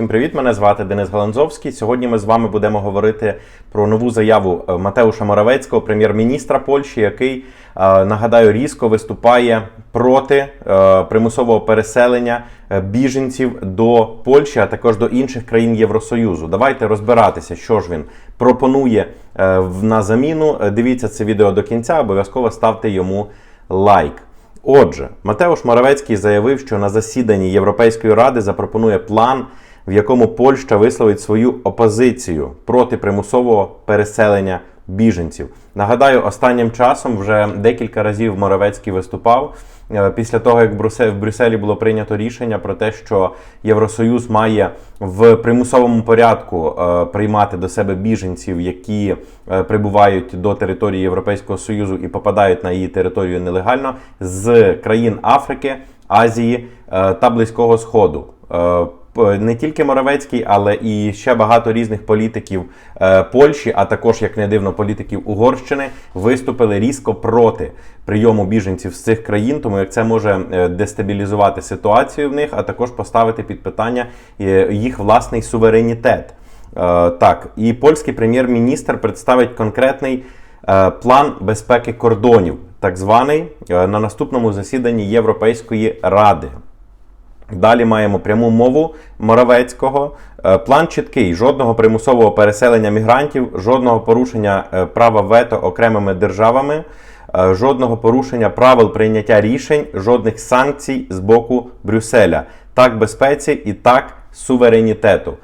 Всім привіт! Мене звати Денис Галанзовський. Сьогодні ми з вами будемо говорити про нову заяву е, Матеуша Моравецького, прем'єр-міністра Польщі, який е, нагадаю різко виступає проти е, примусового переселення біженців до Польщі, а також до інших країн Євросоюзу. Давайте розбиратися, що ж він пропонує на заміну. Дивіться це відео до кінця, обов'язково ставте йому лайк. Отже, Матеуш Моравецький заявив, що на засіданні Європейської ради запропонує план, в якому Польща висловить свою опозицію проти примусового переселення біженців. Нагадаю, останнім часом вже декілька разів Моравецький виступав е, після того, як в Брюсселі було прийнято рішення про те, що Євросоюз має в примусовому порядку е, приймати до себе біженців, які е, прибувають до території Європейського Союзу і попадають на її територію нелегально з країн Африки, Азії та Близького Сходу. Е, Не тільки Моравецький, але і ще багато різних політиків е, Польщі, а також, як не дивно, політиків Угорщини виступили різко проти прийому біженців з цих країн, тому як це може е, дестабілізувати ситуацію в них, а також поставити під питання їх власний суверенітет. Так, і польський прем'єр-міністр представить конкретний план безпеки кордонів, так званий, на наступному засіданні Європейської ради. Далі маємо пряму мову Моравецького. Е, План чіткий: жодного примусового переселення мігрантів, жодного порушення е, права вето окремими державами, е, жодного порушення правил прийняття рішень, жодних санкцій з боку Брюсселя. Так безпеці і так суверенітету,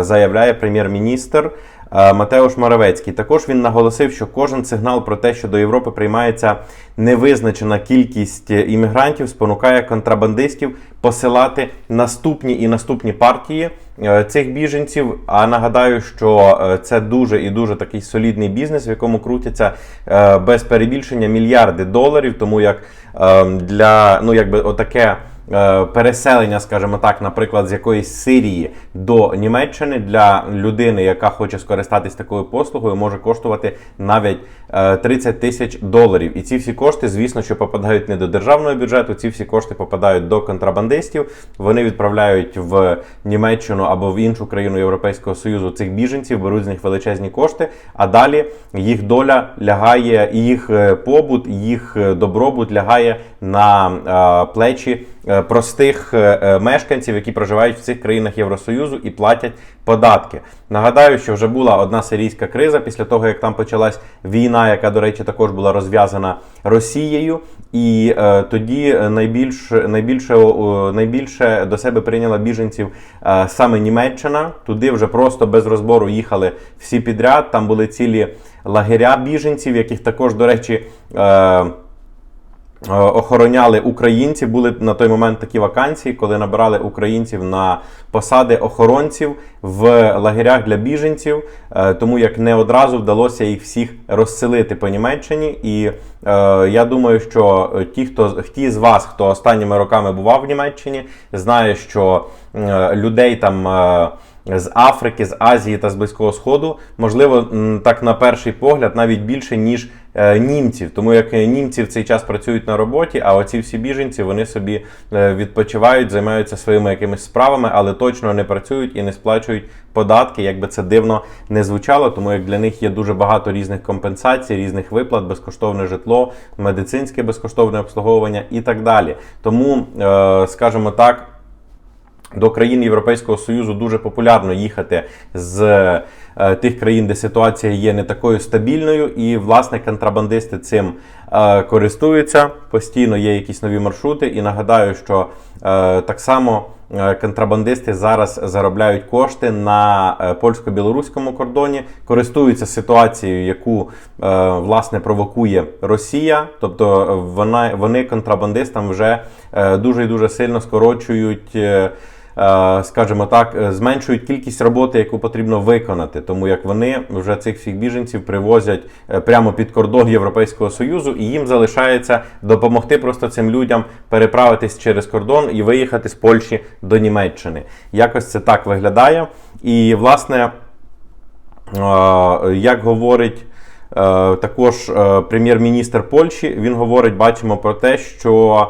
заявляє прем'єр-міністр. Е, Матеуш Моравецький. Також він наголосив, що кожен сигнал про те, що до Європи приймається невизначена кількість е, іммігрантів, спонукає контрабандистів посилати наступні і наступні партії е, цих біженців. А нагадаю, що це дуже і дуже такий солідний бізнес, в якому крутяться без перебільшення мільярди доларів. Тому як е, для ну якби отаке. Е, переселення, скажімо так, наприклад, з якоїсь Сирії до Німеччини для людини, яка хоче скористатись такою послугою, може коштувати навіть е, 30 тисяч доларів. І ці всі кошти, звісно, що попадають не до державного бюджету, ці всі кошти попадають до контрабандистів. Вони відправляють в Німеччину або в іншу країну Європейського Союзу цих біженців, беруть з них величезні кошти, а далі їх доля лягає, їх е, побут, їх е, добробут лягає на е, плечі е, простих е, е, мешканців, які проживають в цих країнах Євросоюзу і платять податки. Нагадаю, що вже була одна сирійська криза після того, як там почалась війна, яка, до речі, також була розв'язана Росією. І е, тоді найбільш, найбільше, о, найбільше до себе прийняла біженців е, саме Німеччина. Туди вже просто без розбору їхали всі підряд. Там були цілі лагеря біженців, яких також, до речі, е, Е, охороняли українці. Були на той момент такі вакансії, коли набирали українців на посади охоронців в лагерях для біженців, е, тому як не одразу вдалося їх всіх розселити по Німеччині. І е, я думаю, що ті, хто ті з вас, хто останніми роками бував в Німеччині, знає, що е, людей там. е, з Африки, з Азії та з Близького Сходу, можливо, так на перший погляд, навіть більше, ніж е, німців. Тому як е, німці в цей час працюють на роботі, а оці всі біженці вони собі е, відпочивають, займаються своїми якимись справами, але точно не працюють і не сплачують податки, як би це дивно не звучало, тому як для них є дуже багато різних компенсацій, різних виплат, безкоштовне житло, медицинське безкоштовне обслуговування і так далі. Тому, е, скажімо так. До країн Європейського Союзу дуже популярно їхати з е, тих країн, де ситуація є не такою стабільною, і власне контрабандисти цим е, користуються. Постійно є якісь нові маршрути. І нагадаю, що е, так само е, контрабандисти зараз заробляють кошти на е, польсько-білоруському кордоні, користуються ситуацією, яку е, власне провокує Росія. Тобто е, вона вони контрабандистам вже е, дуже і дуже сильно скорочують. Е, скажімо так, е, зменшують кількість роботи, яку потрібно виконати, тому як вони вже цих всіх біженців привозять е, прямо під кордон Європейського Союзу, і їм залишається допомогти просто цим людям переправитись через кордон і виїхати з Польщі до Німеччини. Якось це так виглядає. І власне, як говорить. Також прем'єр-міністр Польщі він говорить, бачимо про те, що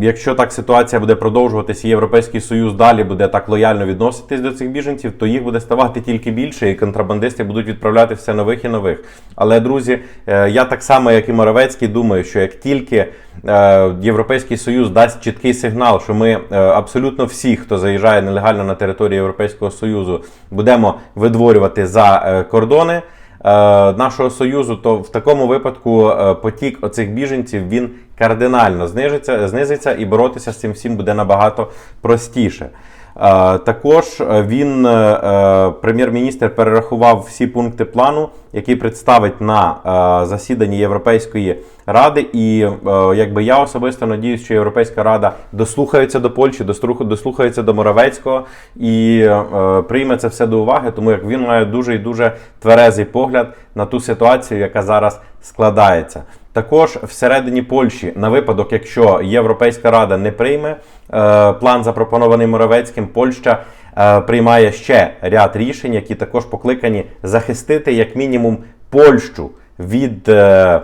Якщо так ситуація буде продовжуватися, Європейський Союз далі буде так лояльно відноситись до цих біженців, то їх буде ставати тільки більше, і контрабандисти будуть відправляти все нових і нових. Але друзі, е, я так само, як і Моровецький, думаю, що як тільки е, Європейський Союз дасть чіткий сигнал, що ми е, абсолютно всі, хто заїжджає нелегально на територію Європейського Союзу, будемо видворювати за е, кордони е, нашого союзу, то в такому випадку е, потік оцих біженців він кардинально знижиться, знизиться і боротися з цим всім буде набагато простіше. Е, Також е, він, е, прем'єр-міністр, перерахував всі пункти плану, який представить на засіданні Європейської ради. І якби я особисто надіюсь, що Європейська рада дослухається до Польщі, дослухається до Моравецького і прийме це все до уваги, тому як він має дуже і дуже тверезий погляд на ту ситуацію, яка зараз складається. Також всередині Польщі, на випадок, якщо Європейська рада не прийме е, план, запропонований Моровецьким, Польща е, приймає ще ряд рішень, які також покликані захистити як мінімум Польщу від, е,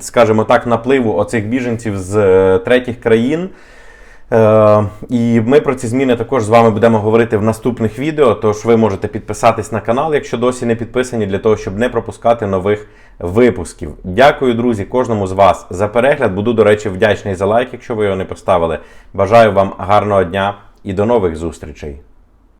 скажімо так, напливу оцих біженців з третіх країн. Е, і ми про ці зміни також з вами будемо говорити в наступних відео. Тож ви можете підписатись на канал, якщо досі не підписані, для того, щоб не пропускати нових випусків. Дякую, друзі, кожному з вас за перегляд. Буду, до речі, вдячний за лайк, якщо ви його не поставили. Бажаю вам гарного дня і до нових зустрічей.